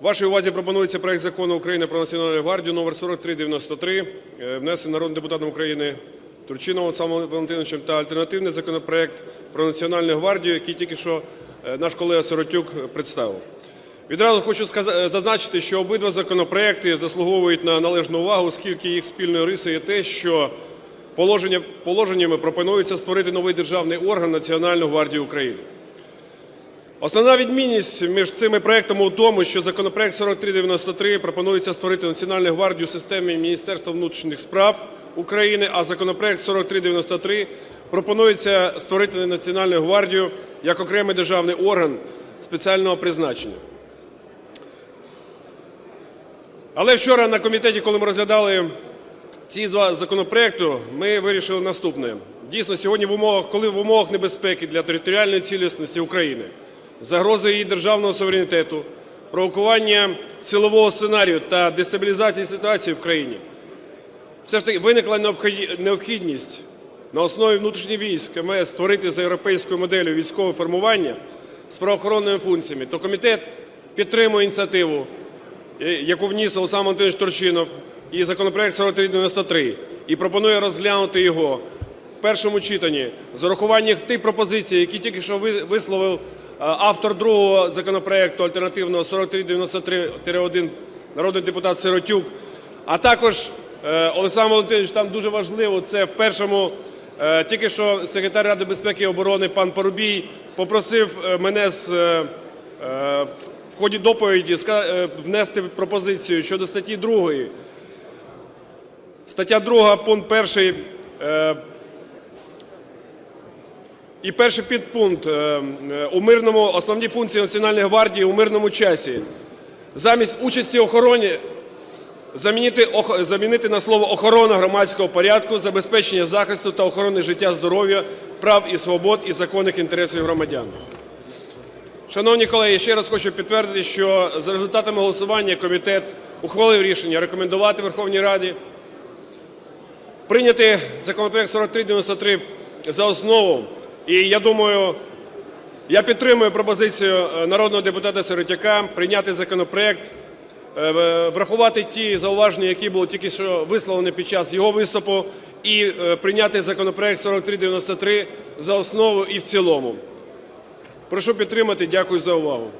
Вашій увазі пропонується проект закону України про Національну гвардію номер 4393, е, внесений народним депутатом України Турчиновим Олександром Валентиновичем та альтернативний законопроект про Національну гвардію, який тільки що е, наш колега Сиротюк представив. Відразу хочу е, зазначити, що обидва законопроекти заслуговують на належну увагу, оскільки їх спільною рисою є те, що положення, положеннями пропонується створити новий державний орган Національну гвардію України. Основна відмінність між цими проектами у тому, що законопроект 4393 пропонується створити Національну гвардію в системі Міністерства внутрішніх справ України, а законопроект 4393 пропонується створити Національну гвардію як окремий державний орган спеціального призначення. Але вчора на комітеті, коли ми розглядали ці два законопроекти, ми вирішили наступне. Дійсно, сьогодні в умовах, коли в умовах небезпеки для територіальної цілісності України, загрози її державного суверенітету, провокування силового сценарію та дестабілізації ситуації в країні, все ж таки виникла необхідність на основі внутрішніх військ МС створити за європейською моделлю військове формування з правоохоронними функціями, то комітет підтримує ініціативу е, яку вніс Олександр Антонович Турчинов, і законопроект 4393, і пропонує розглянути його в першому читанні з урахуванням тих пропозицій, які тільки що ви- висловив автор другого законопроекту альтернативного 4393-1 народний депутат Сиротюк, а також е, Олександр Валентинович, там дуже важливо, це в першому Е, Тільки що секретар Ради безпеки і оборони пан Парубій попросив е, мене з, е, е, в ході доповіді е, внести пропозицію щодо статті 2. Стаття 2, пункт 1 і перший підпункт е, е, у мирному основні функції Національної гвардії у мирному часі. Замість участі охороні Замінити, замінити на слово охорона громадського порядку, забезпечення захисту та охорони життя, здоров'я, прав і свобод і законних інтересів громадян. Шановні колеги, ще раз хочу підтвердити, що за результатами голосування комітет ухвалив рішення рекомендувати Верховній Раді прийняти законопроект 4393 за основу. І я думаю, я підтримую пропозицію е, народного депутата Сиротяка прийняти законопроект е, врахувати ті зауваження, які були тільки що висловлені під час його виступу, і е, прийняти законопроект 4393 за основу і в цілому. Прошу підтримати. Дякую за увагу.